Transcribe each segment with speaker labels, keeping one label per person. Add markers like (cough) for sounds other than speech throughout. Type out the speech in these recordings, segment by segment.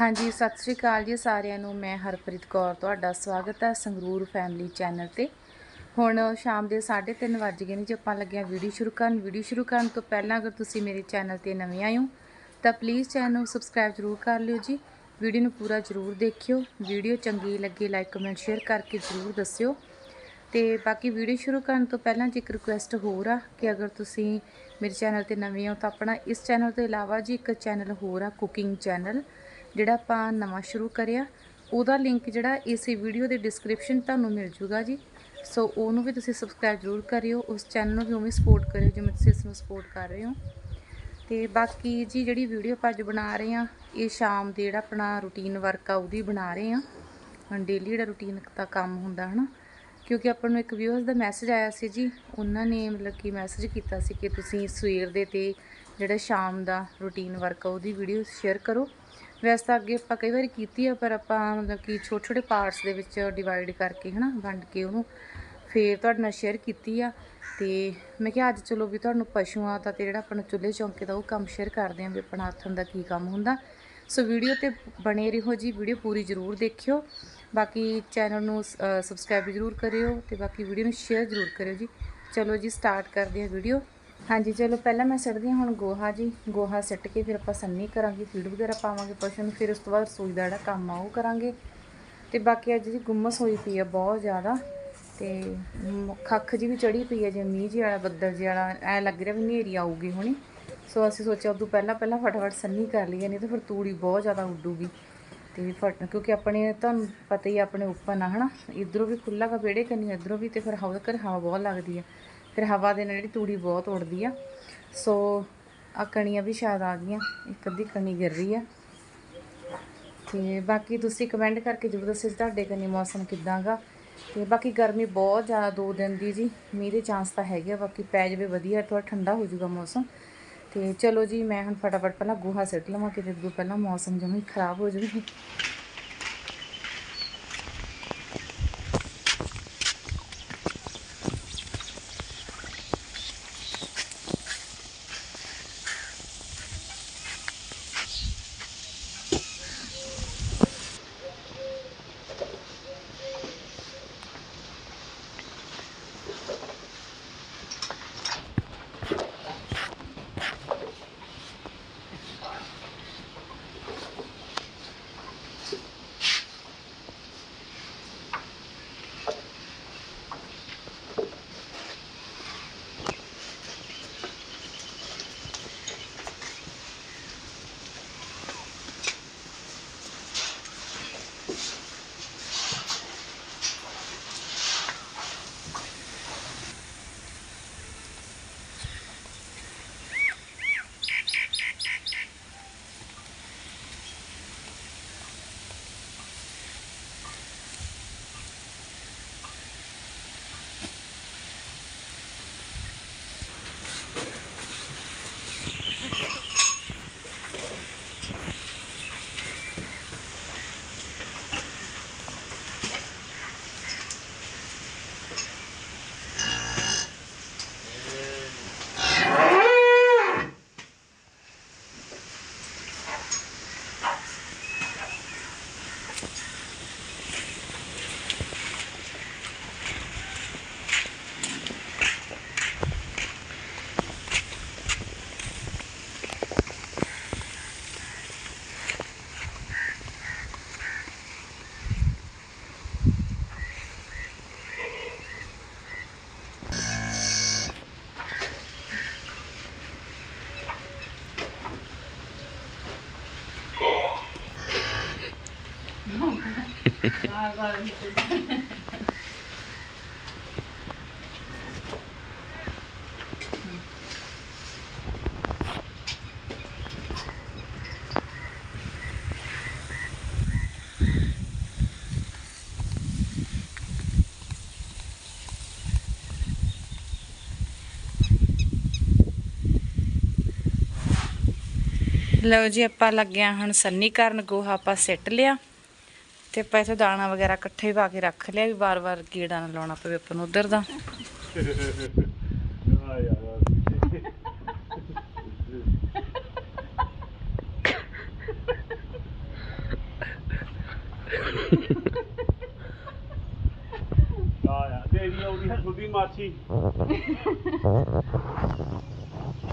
Speaker 1: ਹਾਂਜੀ, ਸਤਿ ਸ਼੍ਰੀ ਅਕਾਲ ਜੀ ਸਾਰਿਆਂ ਨੂੰ। ਮੈਂ ਹਰਪ੍ਰੀਤ ਕੌਰ, ਤੁਹਾਡਾ ਸਵਾਗਤ ਹੈ ਸੰਗਰੂਰ ਫੈਮਿਲੀ ਚੈਨਲ ਤੇ। ਹੁਣ ਸ਼ਾਮ ਦੇ 3:30 ਵੱਜ ਗਏ ਨੇ ਜੇ, ਆਪਾਂ ਲੱਗਿਆ ਵੀਡੀਓ ਸ਼ੁਰੂ ਕਰਨ। ਵੀਡੀਓ ਸ਼ੁਰੂ ਕਰਨ ਤੋਂ ਪਹਿਲਾਂ ਅਗਰ ਤੁਸੀਂ ਮੇਰੇ ਚੈਨਲ ਤੇ ਨਵੇਂ ਆਏ ਹੋ, ਤਾਂ ਪਲੀਜ਼ ਚੈਨਲ ਨੂੰ ਸਬਸਕ੍ਰਾਈਬ ਜ਼ਰੂਰ ਕਰ ਲਿਓ ਜੀ। ਵੀਡੀਓ ਨੂੰ ਪੂਰਾ ਜ਼ਰੂਰ ਦੇਖਿਓ। ਵੀਡੀਓ ਚੰਗੀ ਲੱਗੇ ਲਾਈਕ ਕਮੈਂਟ ਸ਼ੇਅਰ ਕਰਕੇ ਜ਼ਰੂਰ ਦੱਸਿਓ। ਤੇ ਬਾਕੀ ਵੀਡੀਓ ਸ਼ੁਰੂ ਕਰਨ ਤੋਂ ਪਹਿਲਾਂ ਜੀ ਇੱਕ ਰਿਕੁਐਸਟ ਹੋਰ ਆ ਕਿ ਅਗਰ ਤੁਸੀਂ ਮੇਰੇ ਚੈਨਲ ਤੇ ਨਵੇਂ ਹੋ, ਤਾਂ ਆਪਣਾ ਇਸ ਚੈਨਲ ਤੋਂ ਇਲਾਵਾ ਜੀ ਇੱਕ ਚੈਨਲ ਹੋਰ ਆ ਕੁਕਿੰਗ ਚੈਨਲ ਜਿਹੜਾ ਆਪਾਂ ਨਵਾਂ ਸ਼ੁਰੂ ਕਰਿਆ, ਉਹਦਾ ਲਿੰਕ ਜਿਹੜਾ ਇਸੇ ਵੀਡੀਓ ਦੇ ਡਿਸਕ੍ਰਿਪਸ਼ਨ ਤੁਹਾਨੂੰ ਮਿਲ ਜੂਗਾ ਜੀ। ਸੋ ਉਹਨੂੰ ਵੀ ਤੁਸੀਂ ਸਬਸਕ੍ਰਾਈਬ ਜ਼ਰੂਰ ਕਰਿਓ, ਉਸ ਚੈਨਲ ਨੂੰ ਵੀ ਉਵੇਂ ਸਪੋਰਟ ਕਰਿਓ, ਜਿਵੇਂ ਤੁਸੀਂ ਇਸ ਨੂੰ ਸਪੋਰਟ ਕਰ ਰਹੇ ਹੋ। ਤੇ ਬਾਕੀ ਜੀ, ਜਿਹੜੀ ਵੀਡੀਓ ਆਪਾਂ ਅੱਜ ਬਣਾ ਰਹੇ ਆ ਇਹ ਸ਼ਾਮ ਦੇ ਜਿਹੜਾ ਆਪਣਾ ਰੂਟੀਨ ਵਰਕ ਆ, ਉਹਦੀ ਬਣਾ ਰਹੇ ਆ ਡੇਲੀ ਜਿਹੜਾ ਰੂਟੀਨ ਦਾ ਕੰਮ ਹੁੰਦਾ, ਹਨਾ? ਕਿਉਂਕਿ ਆਪਾਂ ਨੂੰ ਇੱਕ ਵਿਊਅਰਸ ਦਾ ਮੈਸੇਜ ਆਇਆ ਸੀ ਜੀ, ਉਹਨਾਂ ਨੇ ਮਤਲਬ ਕਿ ਮੈਸੇਜ ਕੀਤਾ ਸੀ ਕਿ ਤੁਸੀਂ ਸਵੇਰ ਦੇ ਤੇ ਜਿਹੜਾ ਸ਼ਾਮ ਦਾ ਰੂਟੀਨ ਵਰਕ ਆ, ਉਹਦੀ ਵੀਡੀਓ ਸ਼ੇਅਰ ਕਰੋ। ਵੈਸੇ ਤਾਂ ਅੱਗੇ ਆਪਾਂ ਕਈ ਵਾਰੀ ਕੀਤੀ ਆ, ਪਰ ਆਪਾਂ ਮਤਲਬ ਕਿ ਛੋਟੇ ਛੋਟੇ ਪਾਰਟਸ ਦੇ ਵਿੱਚ ਡਿਵਾਈਡ ਕਰਕੇ ਹਨਾ, ਵੰਡ ਕੇ ਉਹਨੂੰ ਫੇਰ ਤੁਹਾਡੇ ਨਾਲ ਸ਼ੇਅਰ ਕੀਤੀ ਆ। ਤੇ ਮੈਂ ਕਿਹਾ ਅੱਜ ਚਲੋ ਵੀ ਤੁਹਾਨੂੰ ਪਸ਼ੂਆਂ ਦਾ ਤੇ ਜਿਹੜਾ ਆਪਣਾ ਚੁੱਲ੍ਹੇ ਚੌਂਕੇ ਦਾ ਉਹ ਕੰਮ ਸ਼ੇਅਰ ਕਰਦੇ ਆਂ ਵੀ ਆਪਣਾ ਹੱਥਾਂ ਦਾ ਕੀ ਕੰਮ ਹੁੰਦਾ। ਸੋ ਵੀਡੀਓ ਤੇ ਬਣੇ ਰਹੋ ਜੀ ਵੀਡੀਓ ਪੂਰੀ ਜ਼ਰੂਰ ਦੇਖਿਓ। ਬਾਕੀ ਚੈਨਲ ਨੂੰ ਸਬਸਕ੍ਰਾਈਬ ਜ਼ਰੂਰ ਕਰਿਓ ਤੇ ਬਾਕੀ ਵੀਡੀਓ ਨੂੰ ਸ਼ੇਅਰ ਜ਼ਰੂਰ ਕਰਿਓ ਜੀ। ਚਲੋ ਜੀ ਸਟਾਰਟ ਕਰਦੇ ਹਾਂ ਵੀਡੀਓ ਹਾਂਜੀ, ਚਲੋ ਪਹਿਲਾਂ ਮੈਂ ਸਿੱਟਦੀ ਹਾਂ ਹੁਣ ਗੋਹਾ ਜੀ। ਗੋਹਾ ਸਿੱਟ ਕੇ ਫਿਰ ਆਪਾਂ ਸੰਨੀ ਕਰਾਂਗੇ, ਫੀਡ ਵਗੈਰਾ ਪਾਵਾਂਗੇ ਪਸ਼ੂ ਨੂੰ, ਫਿਰ ਉਸ ਤੋਂ ਬਾਅਦ ਰਸੋਈ ਦਾ ਜਿਹੜਾ ਕੰਮ ਆ ਉਹ ਕਰਾਂਗੇ। ਤੇ ਬਾਕੀ ਅੱਜ ਜੀ ਗੁੰਮਸ ਹੋਈ ਪਈ ਆ ਬਹੁਤ ਜ਼ਿਆਦਾ ਤੇ ਮ- ਖੱਖ ਜੀ ਵੀ ਚੜੀ ਪਈ ਆ ਜੇ ਮੀਂਹ ਜੀ ਵਾਲਾ, ਬੱਦਲ ਜਿਹਾ ਵਾਲਾ, ਐ ਲੱਗ ਰਿਹਾ ਵੀ ਹਨੇਰੀ ਆਊਗੀ ਹੁਣੀ। ਸੋ ਅਸੀਂ ਸੋਚਿਆ ਉਦੋਂ ਪਹਿਲਾਂ ਪਹਿਲਾਂ ਫਟਾਫਟ ਸੰਨੀ ਕਰ ਲਈਏ, ਨਹੀਂ ਤਾਂ ਫਿਰ ਤੂੜੀ ਬਹੁਤ ਜ਼ਿਆਦਾ ਉੱਡੂਗੀ। ਤੇ ਫਟ, ਕਿਉਂਕਿ ਆਪਣੇ ਤੁਹਾਨੂੰ ਪਤਾ ਹੀ ਆ, ਆਪਣੇ ਉੱਪਰ ਨਾ, ਹਨਾ? ਇਧਰੋਂ ਵੀ ਖੁੱਲਾ ਕਾ ਵਿਹੜੇ ਕੰਨੀ ਇਧਰੋਂ ਵੀ ਤੇ ਫਿਰ ਹਵਾ ਕਰ ਹਵਾ ਬਹੁਤ ਲੱਗਦੀ ਆ। ਫਿਰ ਹਵਾ ਦੇ ਨਾਲ ਜਿਹੜੀ ਤੂੜੀ ਬਹੁਤ ਉੱਡਦੀ ਆ। ਸੋ ਆ ਕਣੀਆਂ ਵੀ ਸ਼ਾਇਦ ਆ ਗਈਆਂ, ਇੱਕ ਅੱਧੀ ਕਣੀ ਗਿਰ ਰਹੀ ਆ। ਤੇ ਬਾਕੀ ਤੁਸੀਂ ਕਮੈਂਟ ਕਰਕੇ ਜ਼ਰੂਰ ਦੱਸਿਓ ਜੀ ਤੁਹਾਡੇ ਕੰਨੀ ਮੌਸਮ ਕਿਦਾਂ ਗਾ। ਤੇ ਬਾਕੀ ਗਰਮੀ ਬਹੁਤ ਜ਼ਿਆਦਾ ਦੋ ਦਿਨ ਦੀ ਜੀ, ਮੀਂਹ ਦੇ ਚਾਂਸ ਤਾਂ ਹੈਗੇ ਆ, ਬਾਕੀ ਪੈ ਜਾਵੇ ਵਧੀਆ ਥੋੜਾ ਠੰਡਾ ਹੋ ਜਾਊਗਾ ਮੌਸਮ। ਤੇ ਚਲੋ ਜੀ, ਮੈਂ ਹੁਣ ਫਟਾਫਟ ਪਹਿਲਾਂ ਗੋਹਾ ਸਿੱਟ ਲਵਾਂ, ਕਿਤੇ ਅੱਗੋਂ ਪਹਿਲਾਂ ਮੌਸਮ ਜਮਾ ਖਰਾਬ ਹੋ ਜਾਵੇ। ਲਓ ਜੀ ਆਪਾਂ ਲੱਗਿਆ ਹੁਣ ਸੰਨੀ ਕਰਨ ਗੋਹਾ ਆਪਾਂ ਸਿੱਟ ਲਿਆ। ਤੇ ਆਪਾਂ ਇੱਥੇ ਦਾਣਾ ਵਗੈਰਾ ਇਕੱਠੇ ਹੀ ਪਾ ਕੇ ਰੱਖ ਲਿਆ ਵੀ ਵਾਰ-ਵਾਰ ਕੀੜਾ ਨਾ ਲਾਉਣਾ ਪਵੇ ਆਪਾਂ ਨੂੰ ਉਧਰ ਦਾ।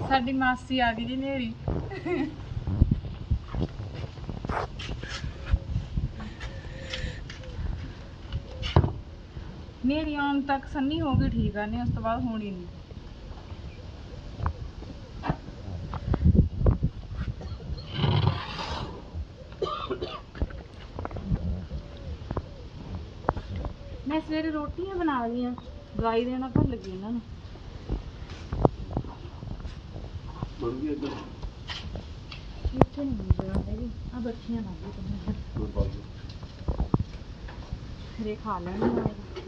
Speaker 1: ਸਾਡੀ ਮਾਸੀ ਆ ਗਈ ਜੀ ਨੇਰੀ। ਨੇਰੀ ਆਉਣ ਤੱਕ ਸੰਨੀ ਹੋ ਗਈ ਠੀਕ ਆ ਨੇ ਉਸ ਤੋਂ ਬਾਅਦ ਹੋਣੀ ਨਹੀਂ। ਮੈਂ ਸਵੇਰੇ ਰੋਟੀਆਂ ਬਣਾ ਲਈਆਂ ਗਾਈ ਦੇਣਾ ਭੁੱਲ ਗਈ ਇਹਨਾਂ ਨੂੰ।
Speaker 2: ਬਣ ਗਈ ਇੱਧਰ।
Speaker 1: ਇੱਥੇ ਨਹੀਂ ਮਿਲਦਾ ਹੈਗੀ ਆ ਬੱਚੀਆਂ ਨਾ ਵੀ ਤੁਹਾਨੂੰ
Speaker 2: ਹੋਰ
Speaker 1: ਖਾ ਲੈਣਗੇ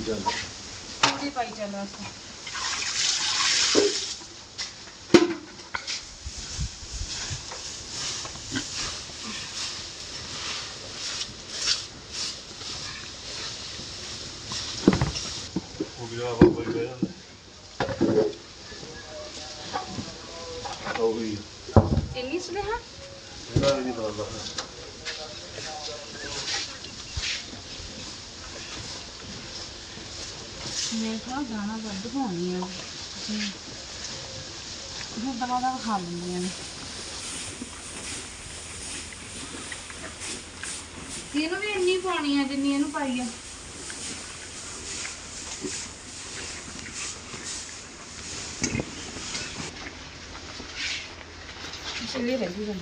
Speaker 2: ਆਈ ਜਾਂਦਾ
Speaker 1: ਥੋੜੀ ਪਾਈ ਚੱਲ ਰਸ
Speaker 2: ਹੋ ਗਿਆ ਬਾਬਾ ਜੀ ਬਹਿ ਜਾਂਦਾ ਹੋ ਗਈ
Speaker 1: ਇੰਨੀ ਸੁਨੇਹਾ
Speaker 2: ਇਹਦਾ ਵੀ ਨਹੀਂ ਪਤਾ
Speaker 1: ਮੈਂ ਕਿਹਾ ਗਾਣਾ ਵੱਧ ਪਾਉਣੀ ਆ। ਜੀ ਉਹ ਦਵਾ ਦਾ ਖਾ ਲੈਂਦੀਆਂ ਨੇ ਇਹਨੂੰ ਵੀ ਇੰਨੀ ਪਾਉਣੀ ਆ ਜਿੰਨੀ ਇਹਨੂੰ ਪਾਈ ਆ। ਇਸੇ ਰਹਿ ਗਈ ਗੱਲ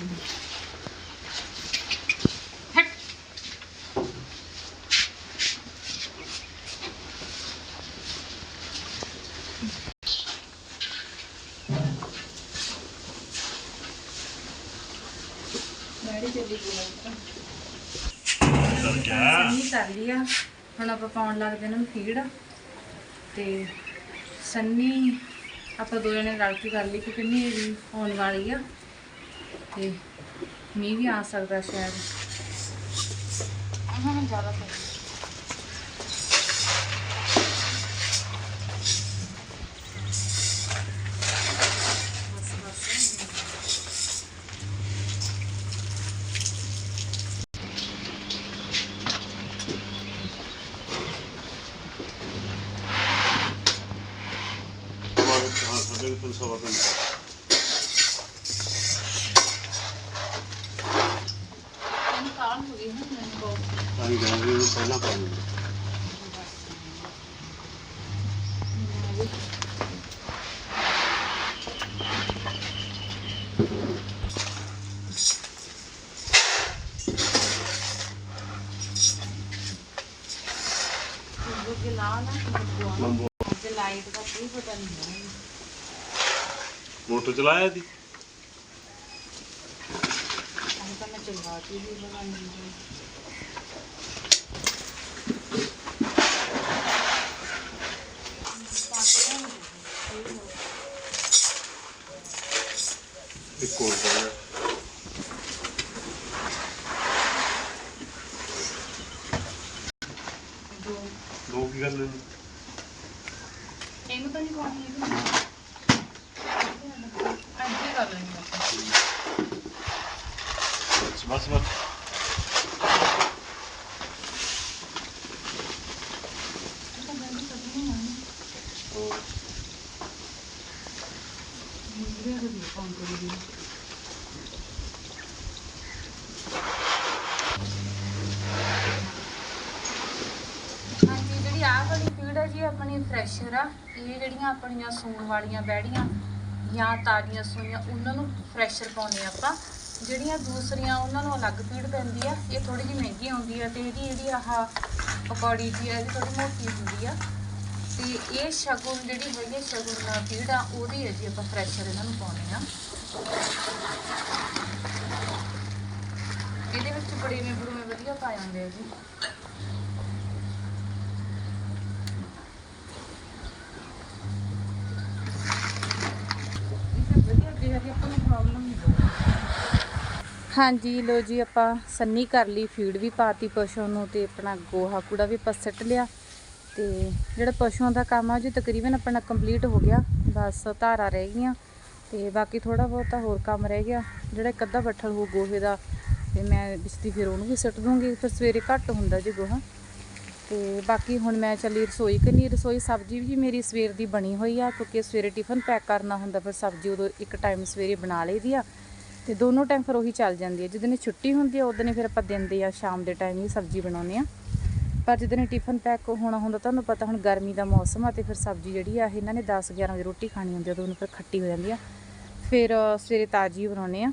Speaker 1: ਹਟ ਡੈਡੀ ਚੱਲੀ ਗਈ ਸੰਨੀ ਕਰ ਲਿਆ ਹੁਣ ਆਪਾਂ ਪਾਉਣ ਲੱਗਦੇ ਇਹਨਾਂ ਨੂੰ ਫੀਡ ਤੇ ਸੰਨੀ, ਆਪਾਂ ਦੋ ਜਣੇ ਰਲ ਕੇ ਕਰ ਲਈ ਕਿਉਂਕਿ ਹਨੇਰੀ ਆਉਣ ਵਾਲੀ ਆ। ਤੇ ਮੀਂਹ ਵੀ ਆ ਸਕਦਾ ਸ਼ਾਇਦ। ਹਾਂ ਜ਼ਿਆਦਾ ਤਾਂ ਬਸ ਬਸ
Speaker 2: ਹਾਂ ਸਾਡੇ ਕੋਲ ਸਵਾ ਤਿੰਨ
Speaker 1: ਇਹਨੂੰ ਕਾਲ ਹੋ ਗਈ ਹੁਣ ਮੈਨੂੰ ਬਹੁਤ
Speaker 2: ਆਈ ਜਾਂਦੇ ਨੂੰ ਪਹਿਲਾਂ ਪਾ ਦਿੰਦੇ
Speaker 1: ਉਹ ਕਿ ਲਾ ਨਾ ਲੱਗਵਾ ਲਾਈਟ ਦਾ ਕੋਈ ਪਤਾ ਨਹੀਂ
Speaker 2: ਮੋਟਰ ਚਲਾਇਆ ਦੀ
Speaker 1: ਅੱਜ ਤਾਂ ਮੈਂ ਚਲਵਾਤੀ ਵੀ ਬਣਾਉਣੀ ਹੈ
Speaker 2: ਇੱਕ ਹੋਰ ਪਾਇਆ
Speaker 1: ਦੋ
Speaker 2: ਦੋ ਕੀ ਕਰਨੇ ਨੇ?
Speaker 1: ਇਹਨੂੰ ਤਾਂ ਨਹੀਂ ਪਾਉਣੀ ਹੈਗੀ ਅੱਜ ਹੀ ਕਰ ਲੈਣੀ ਆਪਾਂ
Speaker 2: ਬਸ ਬਸ ਬਸ
Speaker 1: ਇਹ ਤਾਂ ਜਲਦੀ ਕੱਢਣੀ ਆ ਨਾ।
Speaker 2: ਹੋਰ।
Speaker 1: ਪਾਉਂਦੇ ਜੀ ਹਾਂਜੀ ਜਿਹੜੀ ਆਹ ਵਾਲੀ ਫੀਡ ਹੈ ਜੀ ਆਪਣੀ ਫਰੈਸ਼ਰ ਆ ਇਹ ਜਿਹੜੀਆਂ ਆਪਣੀਆਂ ਸੂਣ ਵਾਲੀਆਂ ਬੈੜੀਆਂ ਜਾਂ ਤਾਜ਼ੀਆਂ ਸੂਈਆਂ ਉਹਨਾਂ ਨੂੰ ਫਰੈਸ਼ਰ ਪਾਉਂਦੇ ਆ ਆਪਾਂ। ਜਿਹੜੀਆਂ ਦੂਸਰੀਆਂ ਉਹਨਾਂ ਨੂੰ ਅਲੱਗ ਪੀੜ ਪੈਂਦੀ ਆ ਇਹ ਥੋੜੀ ਜਿਹੀ ਮਹਿੰਗੀ ਆਉਂਦੀ ਆ ਤੇ ਇਹਦੀ ਜਿਹੜੀ ਆਹ ਪਕੌੜੀ ਜੀ ਆ ਇਹ ਥੋੜੀ ਮੋਟੀ ਹੁੰਦੀ ਆ। ਤੇ ਇਹ ਸ਼ਗੁਨ ਜਿਹੜੀ ਹੈਗੀ ਆ, ਸ਼ਗੁਨ ਪੀੜ ਆ ਉਹਦੀ ਹੈ ਜੀ ਆਪਾਂ ਫਰੈਸ਼ਰ ਇਹਨਾਂ ਨੂੰ ਪਾਉਂਦੇ ਆ ਇਹਦੇ ਵਿੱਚ ਬੜੇ ਬੜੂਵੇਂ ਵਧੀਆ ਪਾਏ ਹੁੰਦੇ ਆ ਜੀ। ਹਾਂਜੀ ਲੋ ਜੀ, ਆਪਾਂ ਸੰਨੀ ਕਰ ਲਈ ਫੀਡ ਵੀ ਪਾਤੀ ਪਸ਼ੂ ਨੂੰ ਤੇ ਆਪਣਾ ਗੋਹਾ ਕੂੜਾ ਵੀ ਆਪਾਂ ਸਿੱਟ ਲਿਆ। ਤੇ ਜਿਹੜਾ ਪਸ਼ੂਆਂ ਦਾ ਕੰਮ ਆ ਜੀ ਤਕਰੀਬਨ ਆਪਣਾ ਕੰਪਲੀਟ ਹੋ ਗਿਆ। ਬਸ ਧਾਰਾ ਰਹਿ ਗਈਆਂ ਤੇ ਬਾਕੀ ਥੋੜਾ ਬਹੁਤਾ ਹੋਰ ਕੰਮ ਰਹਿ ਗਿਆ। ਜਿਹੜਾ ਇੱਕ ਅੱਧਾ ਬੱਠਲ ਹੋ ਗੋਹੇ ਦਾ, ਤੇ ਮੈਂ ਬਿਜਲੀ ਫਿਰ ਉਹਨੂੰ ਵੀ ਸਿੱਟ ਦੂੰਗੀ। ਫਿਰ ਸਵੇਰੇ ਘੱਟ ਹੁੰਦਾ ਜੀ ਗੋਹਾ। ਤੇ ਬਾਕੀ ਹੁਣ ਮੈਂ ਚੱਲੀ ਰਸੋਈ ਕਰਨੀ ਰਸੋਈ? ਸਬਜ਼ੀ ਵੀ ਮੇਰੀ ਸਵੇਰ ਦੀ ਬਣੀ ਹੋਈ ਆ, ਕਿਉਂਕਿ ਸਵੇਰੇ ਟਿਫਨ ਪੈਕ ਕਰਨਾ ਹੁੰਦਾ, ਫਿਰ ਸਬਜ਼ੀ ਉਦੋਂ ਇੱਕ ਟਾਈਮ ਸਵੇਰੇ ਬਣਾ ਲਈਦੀ ਆ ਤੇ ਦੋਨੋਂ ਟਾਈਮ ਫਿਰ ਉਹੀ ਚੱਲ ਜਾਂਦੀ ਹੈ ਜਿੱਦਣ ਛੁੱਟੀ ਹੁੰਦੀ ਆ ਉਦੋਂ ਫਿਰ ਆਪਾਂ ਦਿਨ ਦੇ ਜਾਂ ਸ਼ਾਮ ਦੇ ਟਾਈਮ ਹੀ ਸਬਜ਼ੀ ਬਣਾਉਂਦੇ ਆ। ਪਰ ਜਿੱਦਣ ਟਿਫਨ ਪੈਕ ਹੋਣਾ ਹੁੰਦਾ, ਤੁਹਾਨੂੰ ਪਤਾ ਹੁਣ ਗਰਮੀ ਦਾ ਮੌਸਮ ਆ ਤੇ ਫਿਰ ਸਬਜ਼ੀ ਜਿਹੜੀ ਆ, ਇਹਨਾਂ ਨੇ 10 11 ਵਜੇ ਰੋਟੀ ਖਾਣੀ ਹੁੰਦੀ ਆ, ਉਦੋਂ ਫਿਰ ਖੱਟੀ ਹੋ ਜਾਂਦੀ ਆ। ਫਿਰ ਸਵੇਰੇ ਤਾਜ਼ੀ ਬਣਾਉਂਦੇ ਆ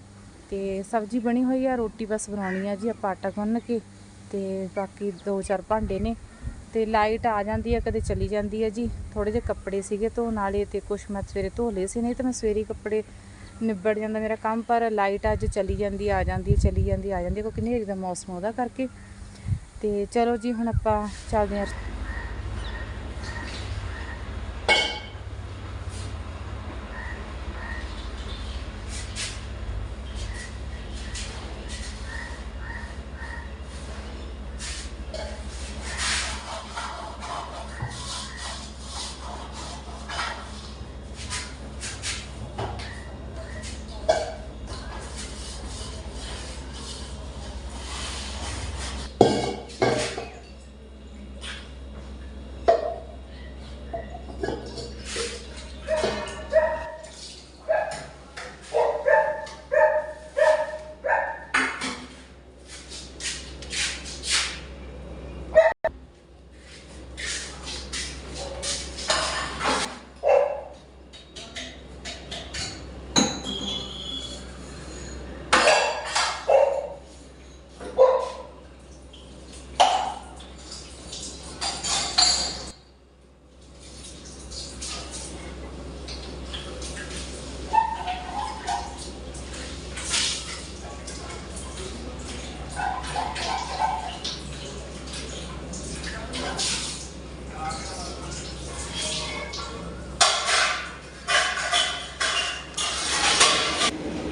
Speaker 1: ਤੇ ਸਬਜ਼ੀ ਬਣੀ ਹੋਈ ਆ, ਰੋਟੀ ਬਸ ਬਣਾਉਣੀ ਆ ਜੀ, ਆਪਾਂ ਆਟਾ ਗੁੰਨ ਕੇ ਤੇ ਬਾਕੀ ਦੋ ਚਾਰ ਭਾਂਡੇ ਨੇ ਤੇ ਲਾਈਟ ਆ ਜਾਂਦੀ ਹੈ ਕਦੇ ਚਲੀ ਜਾਂਦੀ ਹੈ ਜੀ। ਥੋੜੇ ਜਿਹੇ ਕੱਪੜੇ ਸੀਗੇ ਧੋਣ ਵਾਲੇ ਤੇ ਕੁਛ ਮੈਂ ਸਵੇਰੇ ਧੋ ਲਏ ਸੀ ਨਹੀਂ ਤਾਂ ਮੈਂ ਸਵੇਰੇ ਕੱਪੜੇ ਨਿਬੜ ਜਾਂਦਾ ਮੇਰਾ ਕੰਮ ਪਰ ਲਾਈਟ ਅੱਜ ਚਲੀ ਜਾਂਦੀ ਆ ਜਾਂਦੀ ਚਲੀ ਜਾਂਦੀ ਆ ਜਾਂਦੀ ਆ, ਕਿਉਂਕਿ ਹਨੇਰੀ ਦਾ ਮੌਸਮ ਉਹਦਾ ਕਰਕੇ। ਤੇ ਚਲੋ ਜੀ ਹੁਣ ਆਪਾਂ ਚੱਲਦੇ ਹਾਂ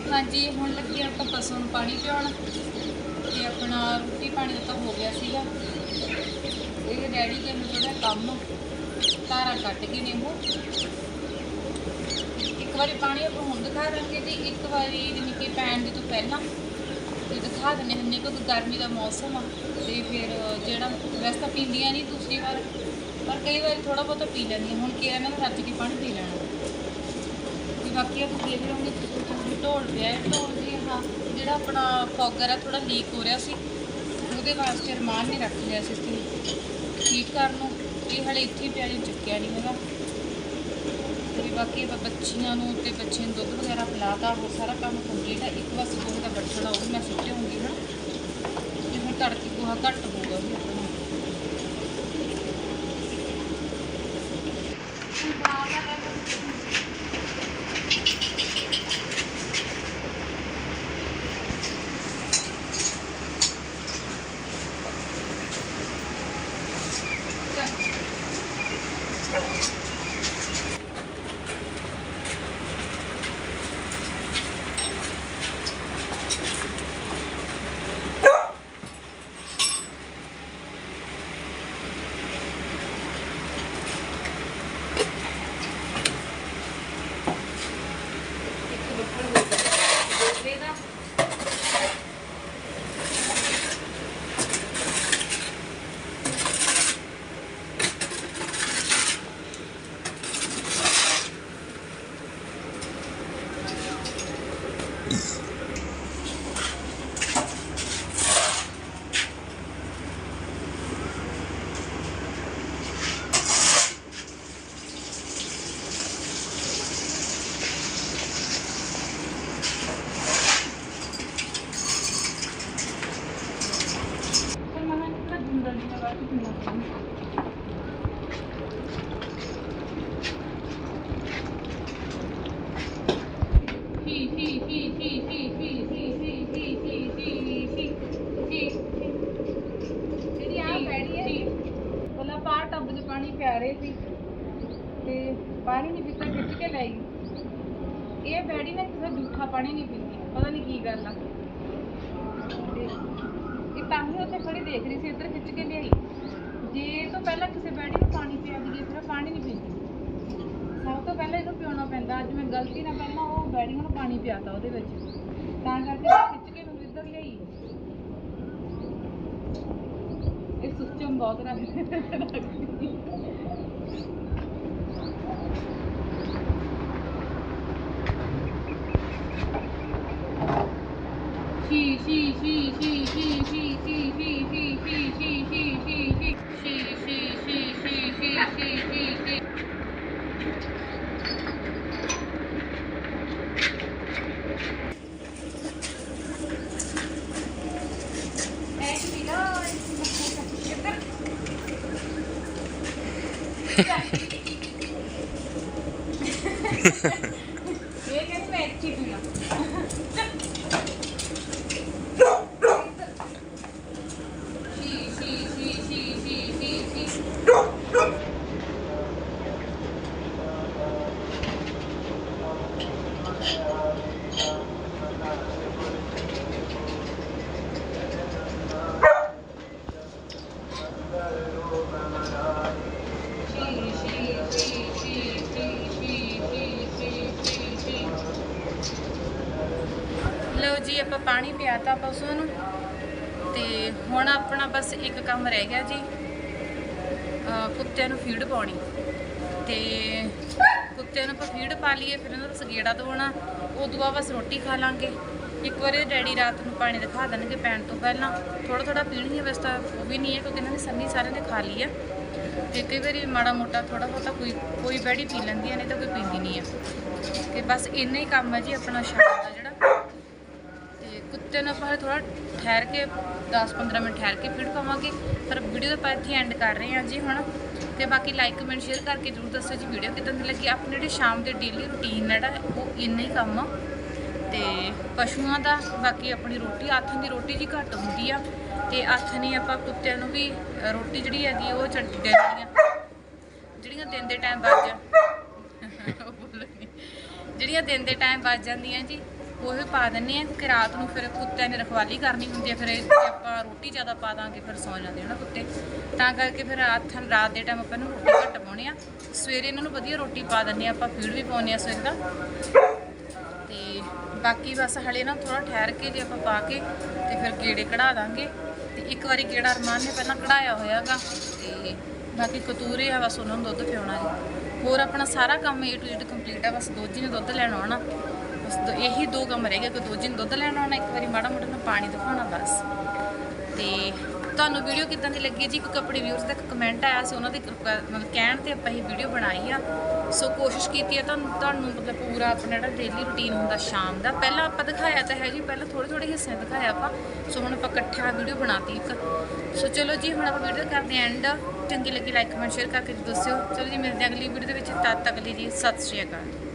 Speaker 1: ਹਾਂਜੀ ਹੁਣ ਲੱਗੀ ਆਪਾਂ ਪਸ਼ੂ ਨੂੰ ਪਾਣੀ ਪਿਆਉਣ। ਤੇ ਆਪਣਾ ਰੋਟੀ ਪਾਣੀ ਦਾ ਤਾਂ ਹੋ ਗਿਆ ਸੀਗਾ। ਇਹ ਡੈਡੀ ਦੇ ਨੂੰ ਥੋੜਾ ਕੰਮ ਧਾਰਾਂ ਕੱਟ ਕੇ ਨੇ ਉਹ ਇੱਕ ਵਾਰੀ ਪਾਣੀ ਆਪਾਂ ਹੁਣ ਦਿਖਾ ਦਾਂਗੇ ਤੇ ਇੱਕ ਵਾਰੀ ਜਿਵੇਂ ਪੈਣ ਦੇ ਤੋਂ ਪਹਿਲਾਂ। ਤੇ ਦਿਖਾ ਦਿੰਦੇ ਹੁੰਦੇ ਕਿਉਂਕਿ ਗਰਮੀ ਦਾ ਮੌਸਮ ਆ ਤੇ ਫਿਰ ਜਿਹੜਾ ਵੈਸੇ ਤਾਂ ਪੀਂਦੀਆਂ ਨਹੀਂ ਦੂਸਰੀ ਵਾਰ ਪਰ ਕਈ ਵਾਰੀ ਥੋੜਾ ਬਹੁਤਾ ਪੀ ਲੈਂਦੀਆਂ। ਹੁਣ ਕੀ ਆ, ਇਹਨਾਂ ਨੂੰ ਰੱਜ ਕੇ ਪਾਣੀ ਪੀ ਲੈਣਾ। ਤੇ ਬਾਕੀ ਆਪਾਂ ਦੇਖ ਲਓਗੇ ਤੁਸੀਂ ਢੋਲ ਰਿਹਾ ਢੋਲ ਜੀ ਹਾਂ ਜਿਹੜਾ ਆਪਣਾ ਫੌਗਰ ਆ ਥੋੜਾ ਲੀਕ ਹੋ ਰਿਹਾ ਸੀ, ਉਹਦੇ ਵਾਸਤੇ ਰਮਾਨ ਨੇ ਰੱਖ ਲਿਆ ਸੀ ਇੱਥੇ। ਠੀਕ ਕਰਨ ਨੂੰ, ਇਹ ਹਲੇ ਇੱਥੇ ਪਿਆ ਜੀ ਚੱਕਿਆ ਨਹੀਂ ਹੈਗਾ। ਤੇ ਬਾਕੀ ਬੱਚੀਆਂ ਨੂੰ ਤੇ ਬੱਚੇ ਨੂੰ ਦੁੱਧ ਵਗੈਰਾ ਪਿਲਾਤਾ, ਉਹ ਸਾਰਾ ਕੰਮ ਕੰਪਲੀਟ ਹੈ ਇੱਕ ਵਾਰ ਸੋਹ ਦਾ ਬੱਠੜਾ ਉਹ ਮੈਂ ਸੁੱਟੇ ਹੁੰਦੀ ਹਾਂ ਜੇ ਹੁਣ ਤੜਕੇ ਗੋਹਾ ਘੱਟ ਹੋਊਗਾ ਵੀ ਆਪਣਾ। ਬਾਹਰ ਤੇ ਪਾਣੀ ਨਹੀਂ ਪੀਤਾ, ਖਿੱਚ ਕੇ ਲੈ ਗਈ। ਇਹ ਬੈੜੀ ਨੇ ਕਿਸੇ ਜੂਠਾ ਪਾਣੀ ਨਹੀਂ ਪੀਂਦੀ, ਪਤਾ ਨਹੀਂ ਕੀ ਗੱਲ ਆ। ਤੇ ਇਹ ਤਾਂ ਹੀ ਉੱਥੇ ਖੜੀ ਦੇਖ ਰਹੀ ਸੀ, ਇੱਧਰ ਖਿੱਚ ਕੇ ਲਿਆਈ। ਜੇ ਤੋਂ ਪਹਿਲਾਂ ਕਿਸੇ ਬੈੜੀ ਨੂੰ ਪਾਣੀ ਪਿਆ ਦਈਏ ਫਿਰ ਪਾਣੀ ਨਹੀਂ ਪੀਂਦੀ। ਸਭ ਤੋਂ ਪਹਿਲਾਂ ਇਹਨੂੰ ਪਿਉਣਾ ਪੈਂਦਾ, ਅੱਜ ਮੈਂ ਗਲਤੀ ਨਾਲ ਪਹਿਲਾਂ ਉਹ ਬੈੜੀਆਂ ਨੂੰ ਪਾਣੀ ਪਿਆਤਾ ਉਹਦੇ ਵਿੱਚ। ਤਾਂ ਕਰਕੇ Sen Bağdıran Şi şi şi şi şi şi şi ਕੰਮ ਰਹਿ ਗਿਆ ਜੀ। ਕੁੱਤਿਆਂ ਨੂੰ ਫੀਡ ਪਾਉਣੀ। ਤੇ ਕੁੱਤਿਆਂ ਨੂੰ ਆਪਾਂ ਫੀਡ ਪਾ ਲਈਏ, ਫਿਰ ਉਹਨਾਂ ਦਾ ਸਗੇੜਾ ਧੋਣਾ। ਉਦੋਂ ਬਾਅਦ ਬਸ ਰੋਟੀ ਖਾ ਲਾਂਗੇ। ਇੱਕ ਵਾਰੀ ਡੈਡੀ ਰਾਤ ਨੂੰ ਪਾਣੀ ਦਿਖਾ ਦੇਣਗੇ ਪੈਣ ਤੋਂ ਪਹਿਲਾਂ। ਥੋੜਾ ਥੋੜਾ ਪੀਣਗੇ ਵੈਸੇ ਤਾਂ ਉਹ ਵੀ ਨਹੀਂ ਹੈ, ਕਿਉਂਕਿ ਇਹਨਾਂ ਨੇ ਸੰਨੀ ਸਾਰਿਆਂ ਨੇ ਖਾ ਲਈ ਹੈ ਤੇ ਕਈ ਵਾਰੀ ਮਾੜਾ ਮੋਟਾ ਥੋੜਾ ਬਹੁਤਾ ਕੋਈ ਕੋਈ ਬੈੜੀ ਪੀ ਲੈਂਦੀਆਂ ਨੇ ਤਾਂ ਕੋਈ ਪੀਂਦੀ ਨਹੀਂ ਹੈ ਤੇ ਬਸ ਇੰਨਾ ਹੀ ਕੰਮ ਹੈ ਜੀ ਆਪਣਾ ਸ਼ਾਮ ਦਾ ਜਿਹੜਾ। ਤੇ ਕੁੱਤੇ ਨੂੰ ਆਪਾਂ ਥੋੜਾ ਠਹਿਰ ਕੇ 10-15 ਮਿੰਟ ਠਹਿਰ ਕੇ ਫੀਡ ਪਾਵਾਂਗੇ ਪਰ ਵੀਡੀਓ ਦਾ ਆਪਾਂ ਇੱਥੇ ਐਂਡ ਕਰ ਰਹੇ ਹਾਂ ਜੀ ਹੁਣ। ਤੇ ਬਾਕੀ ਲਾਈਕ ਕਮੈਂਟ ਸ਼ੇਅਰ ਕਰਕੇ ਜਰੂਰ ਦੱਸੋ ਜੀ ਵੀਡੀਓ ਕਿਦਾਂ ਦੀ ਲੱਗੀ। ਆਪਣੀ ਜਿਹੜੇ ਸ਼ਾਮ ਦੇ ਡੇਲੀ ਰੁਟੀਨ ਜਿਹੜਾ ਹੈ, ਉਹ ਇੰਨਾ ਹੀ ਕੰਮ ਆ। ਤੇ ਪਸ਼ੂਆਂ ਦਾ ਬਾਕੀ ਆਪਣੀ ਰੋਟੀ ਆਥਣ ਦੀ ਰੋਟੀ ਜੀ ਘੱਟ ਹੁੰਦੀ ਆ। ਤੇ ਆਥਣੀ ਆਪਾਂ ਕੁੱਤਿਆਂ ਨੂੰ ਵੀ ਰੋਟੀ ਜਿਹੜੀ ਹੈਗੀ ਉਹ ਚੜ ਦੇਣੀ ਜਿਹੜੀਆਂ ਦਿਨ ਦੇ ਟਾਈਮ ਵੱਜ (laughs) ਜਿਹੜੀਆਂ ਦਿਨ ਦੇ ਟਾਈਮ ਵੱਜ ਜਾਂਦੀਆਂ ਜੀ ਉਹ ਪਾ ਦਿੰਨੇ ਆ ਕਿ ਰਾਤ ਨੂੰ ਫਿਰ ਕੁੱਤਿਆਂ ਨੇ ਰਖਵਾਲੀ ਕਰਨੀ ਹੁੰਦੀ ਹੈ, ਫਿਰ ਇਹ ਜੇ ਆਪਾਂ ਰੋਟੀ ਜ਼ਿਆਦਾ ਪਾ ਦਾਂਗੇ, ਫਿਰ ਸੌ ਜਾਂਦੇ ਆ ਨਾ ਕੁੱਤੇ। ਤਾਂ ਕਰਕੇ ਫਿਰ ਰਾਤ ਰਾਤ ਦੇ ਟਾਈਮ ਆਪਾਂ ਨੂੰ ਰੋਟੀ ਘੱਟ ਪਾਉਣੀ ਆ ਸਵੇਰੇ ਇਹਨਾਂ ਨੂੰ ਵਧੀਆ ਰੋਟੀ ਪਾ ਦਿੰਨੇ ਆ ਆਪਾਂ ਫੀਡ ਵੀ ਪਾਉਂਦੇ ਆ ਸਵੇਰ ਦਾ। ਤੇ ਬਾਕੀ ਬਸ ਹਲੇ ਨਾ ਥੋੜਾ ਠਹਿਰ ਕੇ ਜੇ ਆਪਾਂ ਪਾ ਕੇ ਤੇ ਫਿਰ ਕੀੜੇ ਕਢਾ ਦਾਂਗੇ। ਤੇ ਇੱਕ ਵਾਰੀ ਕੀੜਾ ਅਰਮਾਨ ਨੇ ਪਹਿਲਾਂ ਕਢਾਇਆ ਹੋਇਆਗਾ। ਤੇ ਬਾਕੀ ਕਤੂਰੇ ਆ, ਬਸ ਉਹਨਾਂ ਨੂੰ ਦੁੱਧ ਪਿਆਉਣਾ ਜੀ ਹੋਰ ਆਪਣਾ ਸਾਰਾ ਕੰਮ A to Z ਕੰਪਲੀਟ ਆ, ਬਸ ਦੋਜੀ ਨੇ ਦੁੱਧ ਲੈਣ ਆਉਣਾ ਬਸ ਦੋ- ਇਹੀ ਦੋ ਕੰਮ ਰਹਿ ਗਏ ਕਿ ਦੋ ਦਿਨ ਦੁੱਧ ਲੈਣ ਆਉਣਾ, ਇੱਕ ਵਾਰੀ ਮਾੜਾ ਮੋਟਾ ਨੂੰ ਪਾਣੀ ਦਿਖਾਉਣਾ, ਬਸ। ਤੇ ਤੁਹਾਨੂੰ ਵੀਡੀਓ ਕਿਦਾਂ ਦੀ ਲੱਗੀ ਜੀ? ਕੋਈ ਕੱਪੜੇ ਵਿਊਅਰਸ ਦਾ ਇੱਕ ਕਮੈਂਟ ਆਇਆ ਸੀ, ਉਹਨਾਂ ਦੇ ਰਿਕੁਐ- ਮਤਲਬ ਕਹਿਣ ਤੇ ਆਪਾਂ ਇਹ ਵੀਡੀਓ ਬਣਾਈ ਆ। ਸੋ ਕੋਸ਼ਿਸ਼ ਕੀਤੀ ਹੈ ਤੁਹਾਨੂੰ ਤੁਹਾਨੂੰ ਮਤਲਬ ਪੂਰਾ ਆਪਣਾ ਜਿਹੜਾ ਡੇਲੀ ਰੁਟੀਨ ਹੁੰਦਾ ਸ਼ਾਮ ਦਾ। ਪਹਿਲਾਂ ਆਪਾਂ ਦਿਖਾਇਆ ਤਾਂ ਹੈ ਜੀ, ਪਹਿਲਾਂ ਥੋੜੇ ਥੋੜੇ ਹਿੱਸੇ ਦਿਖਾਇਆ ਆਪਾਂ। ਸੋ ਹੁਣ ਆਪਾਂ ਇਕੱਠਾ ਵੀਡੀਓ ਬਣਾਤੀ ਇੱਕ। ਸੋ ਚਲੋ ਜੀ, ਹੁਣ ਆਪਾਂ ਵੀਡੀਓ ਕਰਦੇ ਹਾਂ ਐਂਡ ਚੰਗੀ ਲੱਗੀ ਲਾਈਕ ਕਮੈਂਟ ਸ਼ੇਅਰ ਕਰਕੇ ਜੀ ਦੱਸਿਓ। ਚਲੋ ਜੀ, ਮਿਲਦੇ ਹਾਂ ਅਗਲੀ ਵੀਡੀਓ ਦੇ ਵਿੱਚ। ਤਦ ਤੱਕ ਲਈ ਜੀ, ਸਤਿ ਸ਼੍ਰੀ ਅਕਾਲ।